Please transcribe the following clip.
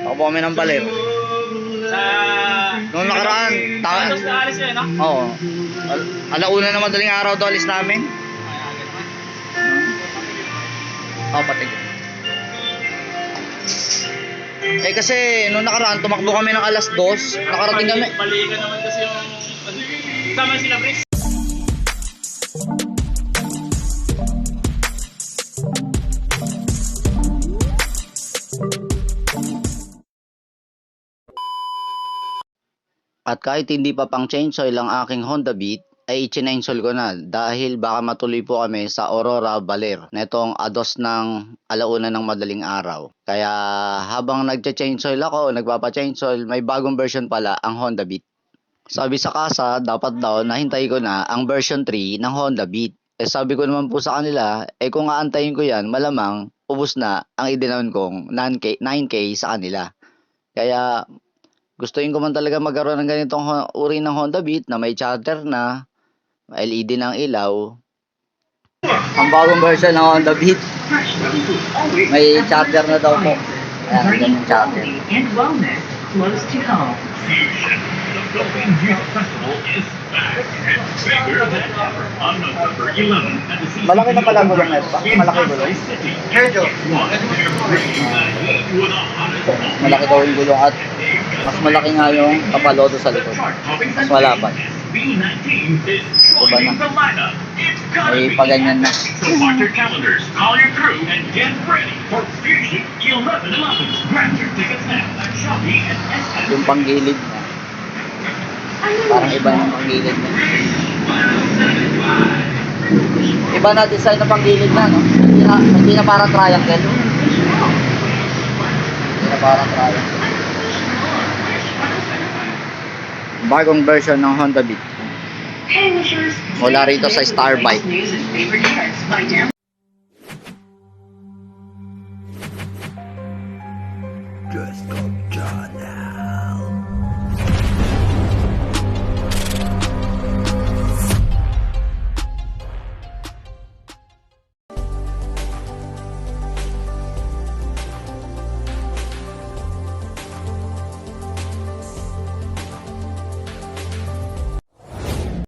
Takbo kami ng baler. Sa... Noong nakaraan, ta- Tapos na alis yun, no? Oo. Al- alauna na madaling araw to alis namin. Oo, patig. Eh kasi noong nakaraan tumakbo kami ng alas 2, nakarating kami. Balikan naman kasi yung... Sama sila, Chris. At kahit hindi pa pang change oil ang aking Honda Beat, ay chinensol ko na dahil baka matuloy po kami sa Aurora Baler netong ados ng alauna ng madaling araw. Kaya habang nagcha-change oil ako, nagpapa-change oil, may bagong version pala ang Honda Beat. Sabi sa kasa, dapat daw nahintay ko na ang version 3 ng Honda Beat. Eh sabi ko naman po sa kanila, eh kung aantayin ko yan, malamang ubos na ang idinaon kong 9K, 9K sa kanila. Kaya gustuin ko man talaga magkaroon ng ganitong uri ng Honda Beat na may charger na, LED ng ilaw. Ang bagong version ng Honda Beat, may charger na daw po. Ayan, ganyan charger. and wellness close to home. The Philippine Youth Festival is back and bigger than ever on November 11th at the CCTV Malaki na pala gulong ito, Malaki gulong? Medyo. Malaki daw yung gulong at mas malaki nga yung kapalodo sa likod. Mas malapad. SB19 is Iba na. May paganyan na. So mark your calendars, call your crew, and get ready for Fusion 1111. Grab your tickets now at Shopee and SM. Yung panggilid niya. Parang iba yung panggilid niya. Iba na design na panggilid na, no? Hindi na, hindi na parang triangle. Hindi na parang triangle. bagong version ng Honda Beat. Mula rito sa Star Bike. Just